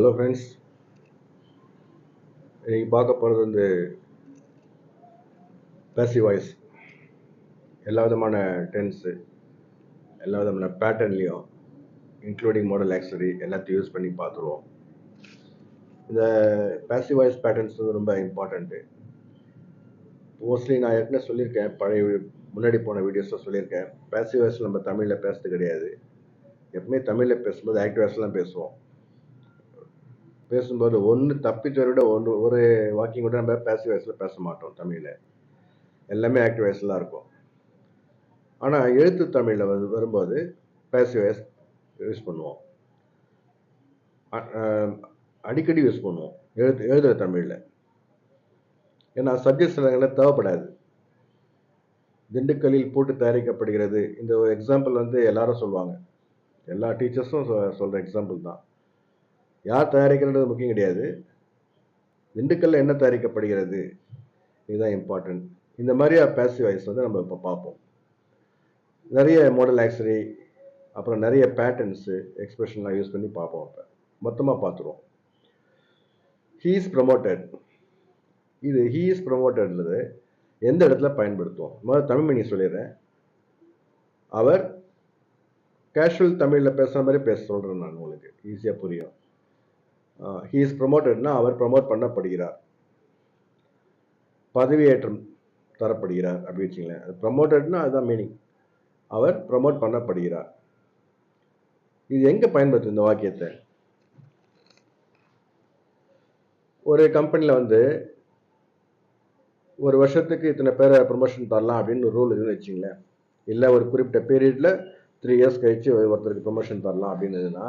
Hello friends இன்னைக்கு பார்க்க போகிறது வந்து பேசி வாய்ஸ் எல்லா விதமான டென்ஸு எல்லா விதமான பேட்டர்ன்லேயும் இன்க்ளூடிங் மாடல் ஆக்சரி எல்லாத்தையும் யூஸ் பண்ணி பார்த்துருவோம். இந்த பேசி வாய்ஸ் பேட்டர்ன்ஸ் வந்து ரொம்ப இம்பார்ட்டண்ட்டு மோஸ்ட்லி நான் ஏற்கனவே சொல்லியிருக்கேன் பழைய முன்னாடி போன வீடியோஸில் சொல்லியிருக்கேன். பேசி வாய்ஸ் நம்ம தமிழில் பேசுறது கிடையாது. எப்பவுமே தமிழில் பேசும்போது ஆக்டிவ் வாய்ஸ்லாம் பேசுவோம். பேசும்போது ஒன்று தப்பித்தவரை விட ஒன்று ஒரு வாக்கிங் கூட நம்ம பேசிவ் வயசில் பேச மாட்டோம் தமிழில். எல்லாமே ஆக்டிவ் வயசில் இருக்கும். ஆனால் எழுத்து தமிழில் வந்து வரும்போது பேசிவ் வயஸ் யூஸ் பண்ணுவோம். அடிக்கடி யூஸ் பண்ணுவோம் எழுத்து எழுதுகிற தமிழில். ஏன்னா சப்ஜெக்ட் சிலங்களில் தேவைப்படாது. திண்டுக்கல்லில் போட்டு தயாரிக்கப்படுகிறது. இந்த ஒரு எக்ஸாம்பிள் வந்து எல்லாரும் சொல்லுவாங்க. எல்லா டீச்சர்ஸும் சொல்கிற எக்ஸாம்பிள் தான். யார் தயாரிக்கிறது முக்கியம் கிடையாது. திண்டுக்கல்ல என்ன தயாரிக்கப்படுகிறது? இதுதான் இம்பார்ட்டன்ட் இந்த மாதிரியா பேசிவ் ஐஸ் வந்து நம்ம இப்போ பார்ப்போம். நிறைய மாடல் ஆக்சரி அப்புறம் நிறைய பேட்டர்ன்ஸு எக்ஸ்பிரஷன்லாம் யூஸ் பண்ணி பார்ப்போம் அப்போ. மொத்தமாக பார்த்துருவோம். ஹீ இஸ் ப்ரமோட்டட் இது ஹீ இஸ் ப்ரமோட்டட்ன்றது எந்த இடத்துல பயன்படுத்துவோம்? முதல்ல தமிழ் மீனிங் சொல்லிடுறேன். அவர் கேஷுவல் தமிழில் பேசுகிற மாதிரி பேச சொல்கிறேன் நான் உங்களுக்கு. ஈஸியாக புரியும். ஹீ இஸ் ப்ரொமோட்டட்னா அவர் ப்ரமோட் பண்ணப்படுகிறார். பதவியேற்றம் தரப்படுகிறார் அப்படி வச்சுங்களேன் அது ப்ரமோட்டட்னா அதுதான் மீனிங் அவர் ப்ரமோட் பண்ணப்படுகிறார். இது எங்கே பயன்படுத்தும் இந்த வாக்கியத்தை? ஒரு கம்பெனியில் வந்து ஒரு வருஷத்துக்கு இத்தனை பேரை ப்ரொமோஷன் தரலாம் அப்படின்னு ஒரு ரூல் இதுன்னு வச்சுங்களேன் இல்லை ஒரு குறிப்பிட்ட பீரியடில் த்ரீ இயர்ஸ் கழிச்சு ஒருத்தருக்கு ப்ரொமோஷன் தரலாம் அப்படின்னதுன்னா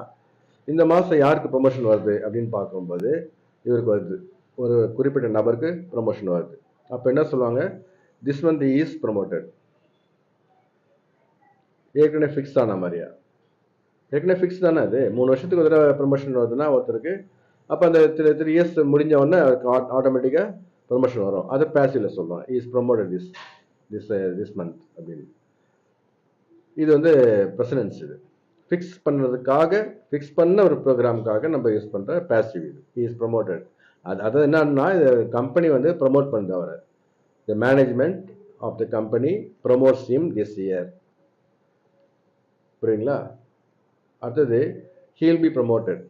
இந்த மாதம் யாருக்கு ப்ரொமோஷன் வருது அப்படின்னு பார்க்கும்போது இவருக்கு வருது. ஒரு குறிப்பிட்ட நபருக்கு ப்ரொமோஷன் வருது. அப்போ என்ன சொல்லுவாங்க? திஸ் மந்த் இஸ் ப்ரொமோட்டட் ஏற்கனவே ஃபிக்ஸ் ஆன மாதிரியா? ஏற்கனவே ஃபிக்ஸ் தானே அது? மூணு வருஷத்துக்கு ஒரு தடவை ப்ரொமோஷன் வருதுன்னா ஒருத்தருக்கு அப்போ அந்த த்ரீ த்ரீ இயர்ஸ் முடிஞ்ச உடனே அவருக்கு ஆட்டோமேட்டிக்காக ப்ரொமோஷன் வரும். அதை பேசிவில் சொல்லுவோம் is promoted this this this month அப்படின்னு. இது வந்து ப்ரெசிடென்ஸ் இது. ஃபிக்ஸ் பண்ணுறதுக்காக ஃபிக்ஸ் பண்ண ஒரு ப்ரோக்ராமுக்காக நம்ம யூஸ் பண்ணுற பேசிவ் இது. இஸ் ப்ரொமோட்டட் அது அது என்னன்னா இது கம்பெனி வந்து ப்ரொமோட் பண்ணுது அவரை. The management of the company promotes him this year புரியுங்களா அடுத்தது ஹீல் பி ப்ரொமோட்டட்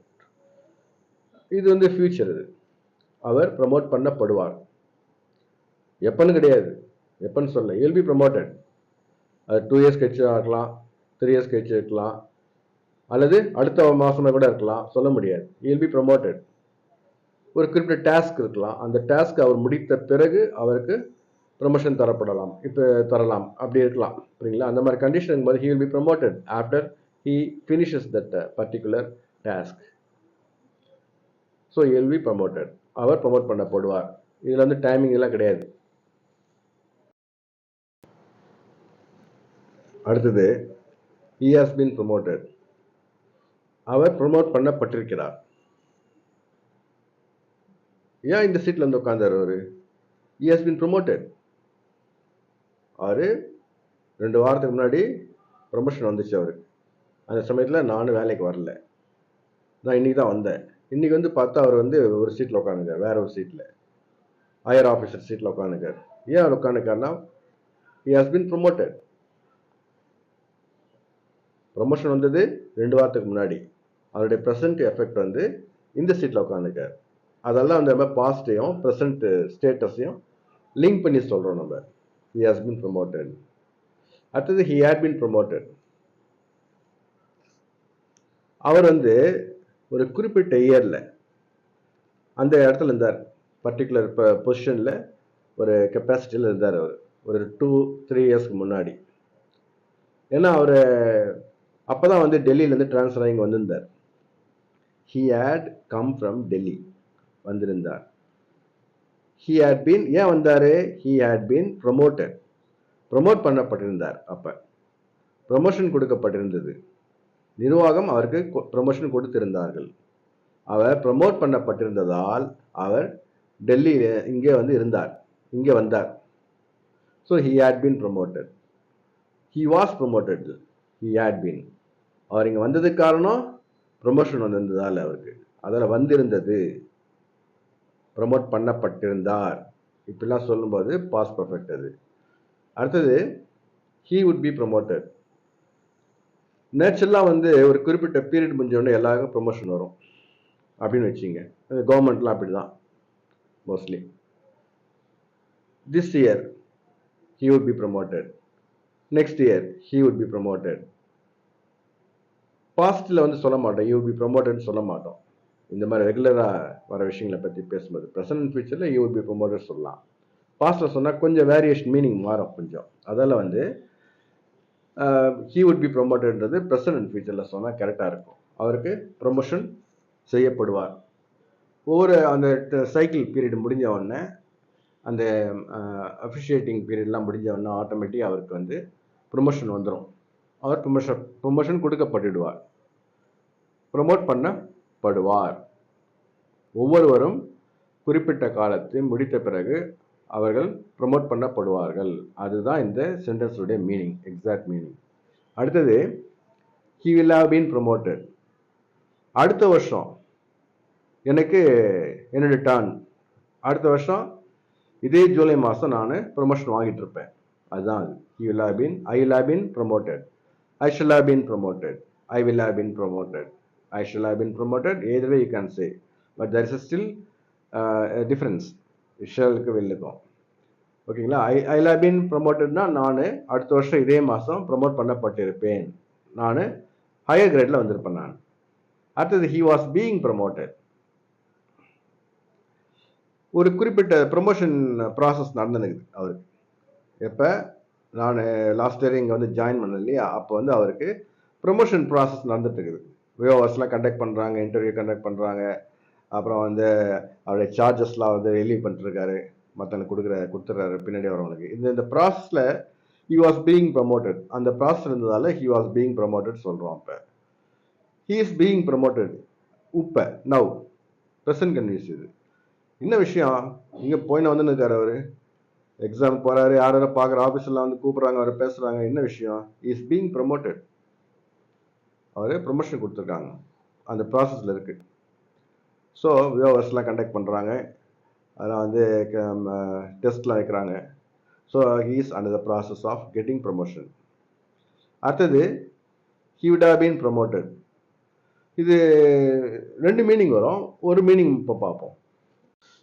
இது வந்து ஃபியூச்சர் இது. அவர் ப்ரமோட் பண்ணப்படுவார். எப்பன்னு கிடையாது. எப்பன்னு சொல்ல ஹீல் பி ப்ரமோட்டட் அது டூ இயர்ஸ் கழிச்சு இருக்கலாம் த்ரீ இயர்ஸ் கழிச்சு இருக்கலாம். அல்லது அடுத்த மாதமாக கூட இருக்கலாம். சொல்ல முடியாது. இல் பி ப்ரமோட்டட் ஒரு குறிப்பிட்ட டாஸ்க் இருக்கலாம். அந்த டாஸ்க் அவர் முடித்த பிறகு அவருக்கு ப்ரமோஷன் தரப்படலாம். இப்போ தரலாம். அப்படி இருக்கலாம். புரியுங்களா அந்த மாதிரி கண்டிஷன் போது he will be promoted after he finishes that particular task so will be promoted our promote பண்ணப்படுவார். இதில் வந்து டைமிங் எல்லாம் கிடையாது. அடுத்தது ஹி ஹாஸ் பீன் promoted. அவர் ப்ரொமோட் பண்ணப்பட்டிருக்கிறார். ஏன் இந்த சீட்ல வந்து உட்கார்ந்தார் அவரு? He பின் ப்ரொமோட்டட் அவரு ரெண்டு வாரத்துக்கு முன்னாடி ப்ரொமோஷன் வந்துச்சு அவரு அந்த சமயத்தில் நானும் வேலைக்கு வரல. நான் இன்னைக்கு தான் வந்தேன். இன்னைக்கு வந்து பார்த்தா அவர் வந்து ஒரு சீட்டில் உட்காந்துக்கார் வேற ஒரு சீட்டில் ஹையர் ஆஃபீஸர் சீட்டில் உட்காந்துக்கார் ஏன் அவர் உட்காந்துக்காருன்னா he has ப்ரொமோட்டட் ப்ரொமோஷன் வந்தது ரெண்டு வாரத்துக்கு முன்னாடி. அவருடைய ப்ரெசன்ட் எஃபெக்ட் வந்து இந்த சீட்டில் உட்காந்துருக்காரு அதெல்லாம் அந்த நம்ம பாஸ்டையும் ப்ரெசன்ட் ஸ்டேட்டஸையும் லிங்க் பண்ணி சொல்கிறோம் நம்ம. ஹி ஹாஸ் பின் ப்ரொமோட்டட் அடுத்தது ஹி ஹேட் பின் ப்ரொமோட்டட் அவர் வந்து ஒரு குறிப்பிட்ட இயரில் அந்த இடத்துல இருந்தார். பர்டிகுலர் இப்போ பொசிஷனில் ஒரு கெப்பாசிட்டியில் இருந்தார் அவர். ஒரு டூ த்ரீ இயர்ஸ்க்கு முன்னாடி. ஏன்னா அவர் அப்போ தான் வந்து டெல்லியிலேருந்து ட்ரான்ஸ்ஃபர் ஆகி வந்திருந்தார். He had come from Delhi வந்திருந்தார். ஹி ஹேட் பீன் ஏன் வந்தார்? He had been promoted promote பண்ணப்பட்டிருந்தார் அப்போ. ப்ரொமோஷன் கொடுக்கப்பட்டிருந்தது. நிர்வாகம் அவருக்கு ப்ரொமோஷன் கொடுத்திருந்தார்கள். அவர் ப்ரொமோட் பண்ணப்பட்டிருந்ததால் அவர் டெல்லியில் இங்கே வந்து இருந்தார். இங்கே வந்தார். So he had been promoted he was promoted he had been அவர் இங்கே வந்ததுக்கு காரணம் ப்ரொமோஷன் வந்திருந்ததால் அவருக்கு. அதில் வந்திருந்தது. ப்ரமோட் பண்ணப்பட்டிருந்தார். இப்படிலாம் சொல்லும்போது பாஸ் பர்ஃபெக்ட் அது. அடுத்தது ஹீ வுட் பி ப்ரொமோட்டட் நேச்சுரலாக வந்து ஒரு குறிப்பிட்ட பீரியட் முடிஞ்சவொடனே எல்லாருக்கும் ப்ரொமோஷன் வரும். அப்படின்னு வச்சுங்க. கவர்மெண்ட்லாம் அப்படி தான் mostly this year he would be promoted next year he would be promoted பாஸ்டில் வந்து சொல்ல மாட்டோம். யூ பி ப்ரொமோட்டட்னு சொல்ல மாட்டோம். இந்த மாதிரி ரெகுலராக வர விஷயங்களை பற்றி பேசும்போது ப்ரெசன்ட் ஃபியூச்சரில் யூ பி ப்ரொமோட்டட் சொல்லலாம். பாஸ்டில் சொன்னால் கொஞ்சம் வேரியேஷன் மீனிங் மாறும் கொஞ்சம். அதால் வந்து ஹீ வுட் பி ப்ரொமோட்டட்ன்றது ப்ரெசன்ட் அண்ட் ஃபியூச்சரில் சொன்னால் கரெக்டாக இருக்கும். அவருக்கு ப்ரொமோஷன் செய்யப்படுவார். ஒவ்வொரு அந்த சைக்கிள் பீரியட் முடிஞ்ச உடனே அந்த அஃபிஷியேட்டிங் பீரியட்லாம் முடிஞ்ச உடனே ஆட்டோமேட்டிக்காக அவருக்கு வந்து ப்ரொமோஷன் வந்துடும் அவர் ப்ரொமோஷன் ப்ரொமோஷன் கொடுக்கப்பட்டுடுவார். ப்ரொமோட் பண்ணப்படுவார். ஒவ்வொருவரும் குறிப்பிட்ட காலத்தை முடித்த பிறகு அவர்கள் ப்ரொமோட் பண்ணப்படுவார்கள். அதுதான் இந்த சென்டென்ஸுடைய மீனிங் எக்ஸாக்ட் மீனிங் அடுத்தது he will have been promoted அடுத்த வருஷம் எனக்கு என்னுடைய டர்ன் அடுத்த வருஷம் இதே ஜூலை மாதம் நான் ப்ரொமோஷன் வாங்கிட்டு இருப்பேன். அதுதான் அது. He will have been I will have been promoted I shall have been promoted I will have been promoted I shall have been promoted either way you can say but there is still difference ஷலுக்கு வெல்லுக்கும் ஓகேங்களா I I have been ப்ரொமோட்டட்னா நான் அடுத்த வருஷம் இதே மாதம் promote பண்ணப்பட்டிருப்பேன். நான் higher கிரேடில் வந்திருப்பேன் நான். அடுத்தது ஹி வாஸ் பீயிங் ப்ரொமோட்டட் ஒரு குறிப்பிட்ட ப்ரொமோஷன் ப்ராசஸ் நடந்துருக்குது அவருக்கு. எப்போ? நான் லாஸ்ட் இயர் இங்கே வந்து ஜாயின் பண்ணேன் இல்லையா? அப்போ வந்து அவருக்கு ப்ரொமோஷன் ப்ராசஸ் நடந்துட்டு இருக்குது. வியோவர்ஸ்லாம் கண்டக்ட் பண்ணுறாங்க இன்டர்வியூ கண்டக்ட் பண்ணுறாங்க அப்புறம் வந்து அவருடைய சார்ஜஸ்லாம் வந்து ரிலீவ் பண்ணிட்டுருக்காரு. மற்றவங்களுக்கு கொடுக்குற கொடுத்துட்றாரு பின்னாடி வரவங்களுக்கு. இந்த இந்த ப்ராசஸில் ஹி வாஸ் பீயிங் ப்ரமோட்டட் அந்த ப்ராசஸ் இருந்ததால் ஹி வாஸ் பீயிங் ப்ரமோட்டட் சொல்கிறோம் அப்போ ஹீ இஸ் பீயிங் ப்ரமோட்டட் உப்ப நவ் ப்ரெசன்ட் கன்வியூஸ் இது. என்ன விஷயம்? இங்கே போயின்னு வந்து இருக்கார் அவர். எக்ஸாம் போகிறாரு யாரோ பார்க்குற ஆஃபீஸில் வந்து கூப்பிட்றாங்க அவர் பேசுகிறாங்க என்ன விஷயம்? இஸ் பீயிங் ப்ரமோட்டட் அவர் ப்ரொமோஷன் கொடுத்துருக்காங்க. அந்த ப்ராசஸில் இருக்குது ஸோ வியோவர்ஸ்லாம் கண்டக்ட் பண்ணுறாங்க அதெல்லாம் வந்து டெஸ்ட்லாம் வைக்கிறாங்க. So he's under the process of getting promotion அடுத்தது ஹி would have been இது ரெண்டு மீனிங் வரும். ஒரு மீனிங் இப்போ பார்ப்போம்.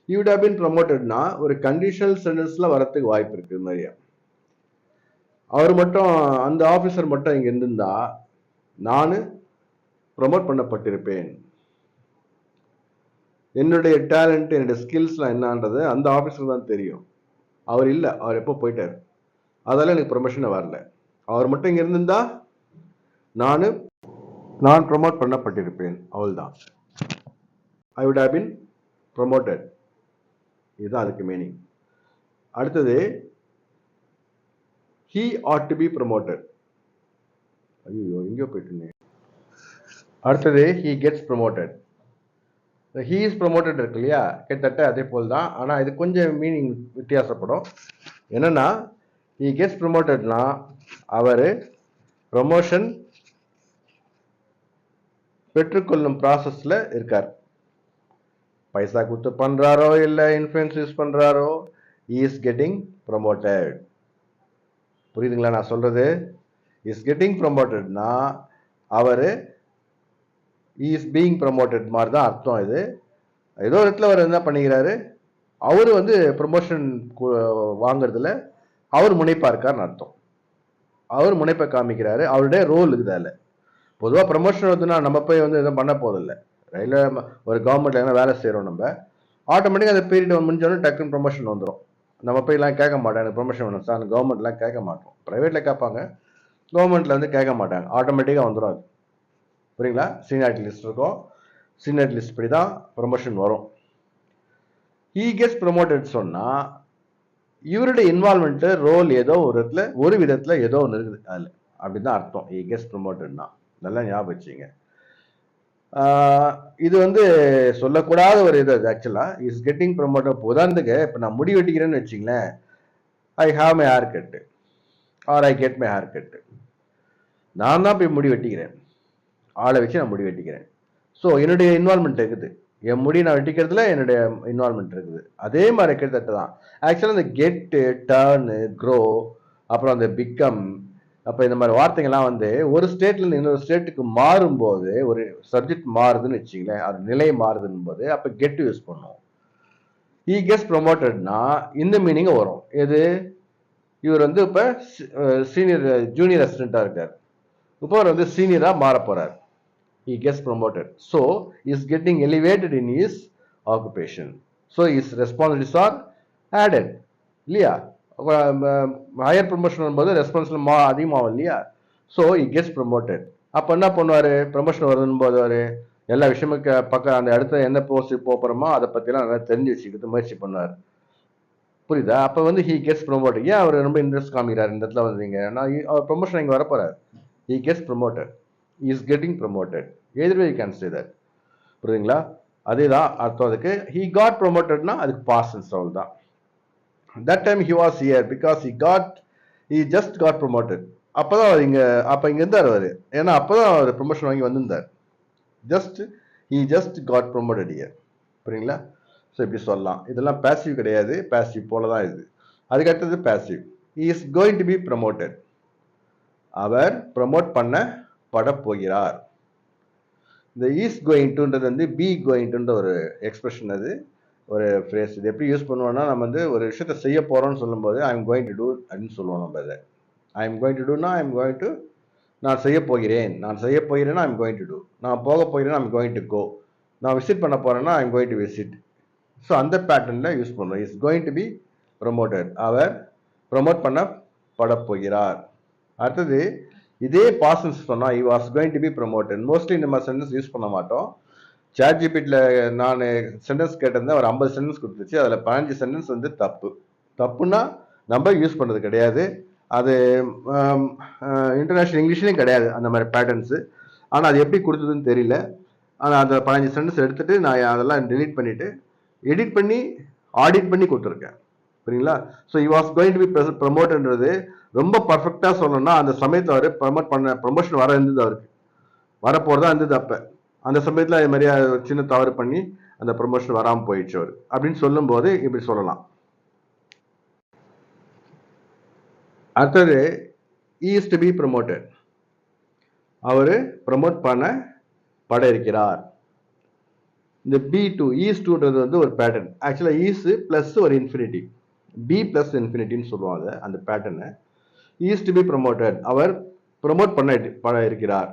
He would have ஒரு கண்டிஷனல் சென்டென்ஸில் வரத்துக்கு வாய்ப்பு இருக்குது நிறையா. அவர் மட்டும் அந்த ஆஃபீஸர் மட்டும் இங்கே இருந்திருந்தா நான் ப்ரொமோட் பண்ணப்பட்டிருப்பேன். என்னுடைய டேலண்ட் என்னுடைய ஸ்கில்ஸ்லாம் என்னன்றது அந்த ஆஃபீஸருக்கு தான் தெரியும். அவர் இல்லை அவர் எப்போ போயிட்டார். அதால் எனக்கு ப்ரொமோஷனை வரல. அவர் மட்டும் இங்கே இருந்திருந்தா நான் நான் ப்ரொமோட் பண்ணப்பட்டிருப்பேன். அவள்தான் ஐ விட் ஹவ் பின் ப்ரொமோட்டட் இதுதான் அதுக்கு மீனிங் அடுத்தது he had to be promoted ஐயோ எங்கேயோ போயிட்டு அடுத்தது he gets promoted he is promoted இருக்கு இல்லையா? கிட்டத்தட்ட அதே போல் தான் ஆனால் இது கொஞ்சம் மீனிங் வித்தியாசப்படும். என்னன்னா ஹீ கெட்ஸ் ப்ரொமோட்டட்னா அவர் ப்ரொமோஷன் பெற்றுக்கொள்ளும் ப்ராசஸில் இருக்கார். பைசா கொடுத்து பண்ணுறாரோ இல்லை இன்ஃப்ளூயன்ஸ் யூஸ் பண்ணுறாரோ இஸ் கெட்டிங் ப்ரொமோட்டட் புரியுதுங்களா நான் சொல்கிறது இஸ் கெட்டிங் ப்ரொமோட்டட்னா அவர் இஸ் பீயிங் ப்ரமோட்டட் மாதிரி தான் அர்த்தம் இது ஏதோ ஒரு இடத்துல அவர் என்ன பண்ணிக்கிறாரு அவர் வந்து ப்ரொமோஷன் வாங்குறதுல அவர் முனைப்பாக இருக்கார்னு அர்த்தம் அவர் முனைப்பை காமிக்கிறாரு அவருடைய ரோல் இதில் அதில் பொதுவாக ப்ரமோஷன் வந்துன்னா நம்ம போய் வந்து எதுவும் பண்ண போதில்லை ரயில்வே ஒரு கவர்மெண்ட்ல எதனா வேலை செய்கிறோம் நம்ம. ஆட்டோமேட்டிக்காக அந்த பீரியட் முடிஞ்சோடனே டக்குன்னு ப்ரொமோஷன் வந்துடும் நம்ம போய்லாம் கேட்க மாட்டோம் எனக்கு ப்ரொமோஷன் வேணும் சார் கவர்மெண்ட்லாம் கேட்க மாட்டோம். ப்ரைவேட்டில் கேட்பாங்க. கவர்மெண்ட்டில் வந்து கேட்க மாட்டாங்க. ஆட்டோமேட்டிக்காக வந்துடும் அது. புரியுங்களா? சீனியாரிட்டி லிஸ்ட் இருக்கும். சீனியாரிட்டி லிஸ்ட் படி தான் ப்ரொமோஷன் வரும். ஈ கெஸ் ப்ரொமோட்டட் சொன்னால் இவருடைய இன்வால்மெண்ட்டு ரோல் ஏதோ ஒரு இடத்துல ஒரு விதத்தில் ஏதோ ஒன்று இருக்குது அதில். அப்படி தான் அர்த்தம் ஈ கெஸ் ப்ரொமோட்டட்னா நல்லா ஞாபகம் வச்சுங்க. இது வந்து சொல்லக்கூடாத ஒரு இது ஆக்சுவலாக இஸ் கெட்டிங் ப்ரொமோட்டட் உதாரணத்துக்கு இப்போ நான் முடி வெட்டிக்கிறேன்னு வச்சிங்களேன். I have my hair cut or I get my hair cut நான் தான் போய் முடி வெட்டிக்கிறேன். ஆளை வச்சு நான் முடி வெட்டிக்கிறேன். ஸோ என்னுடைய இன்வால்மெண்ட் இருக்குது. என் முடி நான் வெட்டிக்கிறதுல என்னுடைய இன்வால்மெண்ட் இருக்குது. அதே மாதிரி கிட்டத்தட்ட தான். ஆக்சுவலாக இந்த கெட்டு டர்னு க்ரோ அப்புறம் அந்த பிகம் அப்போ இந்த மாதிரி வார்த்தைகள்லாம் வந்து ஒரு ஸ்டேட்லேருந்து இன்னொரு ஸ்டேட்டுக்கு மாறும்போது ஒரு சப்ஜெக்ட் மாறுதுன்னு வச்சுங்களேன் அது நிலை மாறுதுன்னு போது அப்போ கெட் யூஸ் பண்ணுவோம். ஈ கெஸ் ப்ரொமோட்டட்னா இந்த மீனிங் வரும். எது? இவர் வந்து இப்போ சீனியர் ஜூனியர் அசிஸ்டண்ட்டாக இருக்கார். இப்போ அவர் வந்து சீனியராக மாற போறார். He gets promoted. So, is is getting elevated in his occupation. So, his responsibilities are added. இல்லையா? ஹையர் ப்ரொமோஷன் வரும்போது ரெஸ்பான்சிபிள் மா அதிகமாகும் இல்லையா? ஸோ இ கெட்ஸ் ப்ரொமோட்டட் அப்போ என்ன பண்ணுவார்? ப்ரொமோஷன் வருதுன்னு போது அவர் எல்லா விஷயமும் பக்கம் அந்த அடுத்த என்ன போஸ்ட் போகிறோமோ அதை பற்றிலாம் நல்லா தெரிஞ்சு வச்சுக்கிறது முயற்சி பண்ணுவார். புரியுதா? அப்போ வந்து ஹி கெட்ஸ் ப்ரொமோட்டட் ஏன் அவர் ரொம்ப இன்ட்ரெஸ்ட் காமிக்கிறார் இந்த இடத்துல வந்தீங்க? நான் அவர் ப்ரொமோஷன் இங்கே வரப்போகிறார் he gets promoted is getting promoted எதிர்வே you can say that புரியுதுங்களா? அதேதான் அர்த்தம். அதுக்கு ஹி காட் ப்ரொமோட்டட்னா அதுக்கு பாஸ் அண்ட் தான். That time he was here because he got he just got promoted அப்பதான் அவர் இங்கே அப்போ இங்கே இருந்தார் அவர். ஏன்னா அப்பதான் அவர் ப்ரொமோஷன் வாங்கி வந்திருந்தார். Just he just got promoted here புரியுங்களா ஸோ இப்படி சொல்லலாம். இதெல்லாம் பேசிவ் கிடையாது. பேசிவ் போல தான் இது அதுக்கடுத்தது passive he is going to be promoted our promote பண்ண பட போகிறார் இந்த ஈஸ் கோயிங் டுன்றது வந்து பி கோயிங் டுன்ற ஒரு எக்ஸ்பிரஷன் அது ஒரு ஃப்ரேஸ் இது எப்படி யூஸ் பண்ணுவோம்னா நம்ம வந்து ஒரு விஷயத்த செய்ய போகிறோம்னு சொல்லும்போது I am going to do அப்படின்னு சொல்லுவோம் நம்ம அதை ஐ எம் கோயிங் டு டூனா ஐ எம் கோயிங் டு நான் செய்ய போகிறேன். நான் செய்ய போகிறேன்னா ஐம் கோயிங் டு டூ நான் போக போகிறேன்னா ஐம் கோயிங் டு கோ நான் விசிட் பண்ண போகிறேன்னா I'm going to visit so அந்த பேட்டர்னில் யூஸ் பண்ணுறோம் is going to be promoted அவர் ப்ரொமோட் பண்ண பட போகிறார் அடுத்தது இதே பாசன்ஸ் சொன்னால் he was going to be promoted mostly நம்ம சென்டென்ஸ் யூஸ் பண்ண மாட்டோம். சேட் ஜிபிட்டில் நான் சென்டென்ஸ் கேட்டிருந்தேன் ஒரு ஐம்பது சென்டென்ஸ் கொடுத்துச்சு. அதில் பதினஞ்சு சென்டென்ஸ் வந்து தப்பு. தப்புன்னா நம்ம யூஸ் பண்ணுறது கிடையாது. அது இன்டர்நேஷ்னல் இங்கிலீஷ்லேயும் கிடையாது அந்த மாதிரி பேட்டர்ன்ஸு ஆனால் அது எப்படி கொடுத்ததுன்னு தெரியல. ஆனால் அந்த பதினஞ்சு சென்டென்ஸ் எடுத்துட்டு நான் அதெல்லாம் delete பண்ணிவிட்டு எடிட் பண்ணி ஆடிட் பண்ணி கொடுத்துருக்கேன். சரிங்களா so he was going to be ப்ரமோட்ன்றது ரொம்ப பர்ஃபெக்டாக சொல்லணும்னா அந்த சமயத்தில் அவர் ப்ரமோட் பண்ண ப்ரமோஷன் வர இருந்தது அவருக்கு. வரப்போகிறதா இருந்தது அப்போ. அந்த சமயத்தில் அது மாதிரி ஒரு சின்ன தவறு பண்ணி அந்த ப்ரமோஷன் வராமல் போயிடுச்சு அவர். அப்படின்னு சொல்லும்போது இப்படி சொல்லலாம். அடுத்தது ஈஸ் டு பி ப்ரமோட்டட் அவர் ப்ரமோட் பண்ண பட இருக்கிறார். இந்த பி டூ ஈஸ் டூன்றது வந்து ஒரு பேட்டர்ன் ஆக்சுவலாக ஈஸு ப்ளஸ் ஒரு இன்ஃபினிட்டி பி ப்ளஸ் இன்ஃபினிட்டின்னு சொல்லுவாங்க அந்த பேட்டர்னை ஈஸ் டு பி ப்ரமோட்டட் அவர் ப்ரமோட் பண்ண பட இருக்கிறார்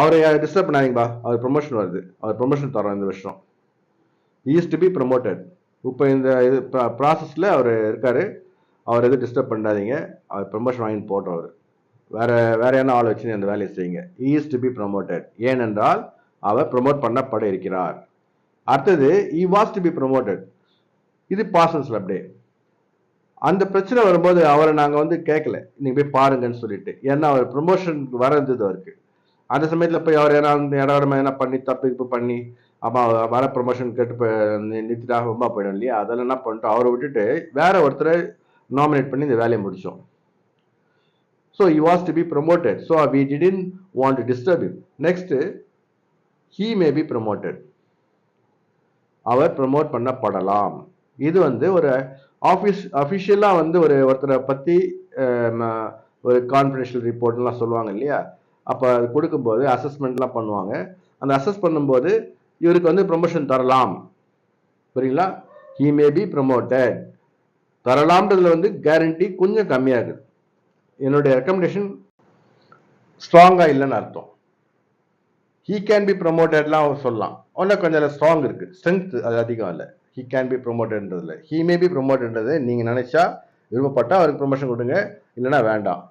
அவரை டிஸ்டர்ப் பண்ணாதீங்கப்பா. அவர் ப்ரொமோஷன் வருது. அவர் ப்ரொமோஷன் தரோம் இந்த வருஷம் ஈஸ் டு பி ப்ரமோட்டட் இப்போ இந்த இது ப்ராசஸில் அவர் இருக்கார். அவர் எதுவும் டிஸ்டர்ப் பண்ணாதீங்க. அவர் ப்ரொமோஷன் வாங்கி போட்டோம் அவர் வேற வேற என்ன ஆள் வச்சு அந்த வேலையை செய்யுங்க. இஸ் டு பி ப்ரமோட்டட் ஏனென்றால் அவர் ப்ரொமோட் பண்ணப்பட இருக்கிறார். அடுத்தது he was to be promoted இது பாசன்ஸ்ல அப்படியே. அந்த பிரச்சனை வரும்போது அவரை நாங்கள் வந்து கேட்கல நீங்கள் போய் பாருங்கன்னு சொல்லிட்டு. ஏன்னா அவர் ப்ரொமோஷனுக்கு வர இருந்தது அவருக்கு. அந்த சமயத்தில் போய் அவர் ஏன்னா அந்த இடமா என்ன பண்ணி தப்பு இப்போ பண்ணி அம்மா வர ப்ரொமோஷன் கேட்டு போய் நிறுத்திட்டா ரொம்ப போயிடும் இல்லையா? அதெல்லாம் என்ன பண்ணிட்டோம்? அவரை விட்டுட்டு வேற ஒருத்தரை நாமினேட் பண்ணி இந்த வேலையை முடித்தோம் so he was to be promoted so we didn't want to disturb him next he may be promoted our promote பண்ணப்படலாம். இது வந்து ஒரு ஆஃபீஸ் அஃபிஷியலாக வந்து ஒரு ஒருத்தரை பற்றி ஒரு கான்ஃபிடென்ஷியல் ரிப்போர்ட்லாம் சொல்லுவாங்க இல்லையா? அப்போ அது கொடுக்கும்போது அசஸ்மெண்ட்லாம் பண்ணுவாங்க. அந்த அசஸ் பண்ணும்போது இவருக்கு வந்து ப்ரொமோஷன் தரலாம். புரியுங்களா? ஹீ மே பி ப்ரமோட்டட் தரலாம்ன்றதுல வந்து கேரண்டி கொஞ்சம் கம்மியாக இருக்குது என்னுடைய ரெக்கமெண்டேஷன் ஸ்ட்ராங்காக இல்லைன்னு அர்த்தம். ஹீ கேன் பி ப்ரொமோட்டட்லாம் சொல்லலாம். ஒன்றும் கொஞ்சம் ஸ்ட்ராங் இருக்கு. ஸ்ட்ரென்த் அது அதிகம் இல்லை. ஹீ கேன் பி ப்ரொமோட்டட்ன்றதுல ஹீ மே பி ப்ரொமோட்டன்றது நீங்கள் நினைச்சா விருப்பப்பட்டால் அவருக்கு ப்ரொமோஷன் கொடுங்க. இல்லைன்னா வேண்டாம்.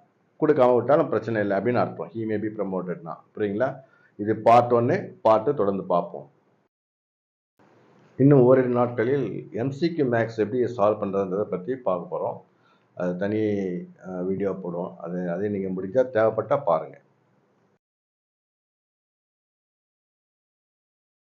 கொடுக்காம விட்டாலும் பிரச்சனை இல்லை அப்படின்னு அர்த்தம். ஹீ மே பி ப்ரொமோட்டட்னா புரியுங்களா? இது பார்ட் ஒன்று பார்ட்டு தொடர்ந்து பார்ப்போம். இன்னும் ஓரிரு நாட்களில் எம்சிக்கு மேக்ஸ் எப்படி சால்வ் பண்ணுறதுன்றதை பற்றி பார்க்க போகிறோம் அது தனி வீடியோ போடுவோம். அது அதே நீங்கள் முடிஞ்சால் தேவைப்பட்டால் பாருங்கள்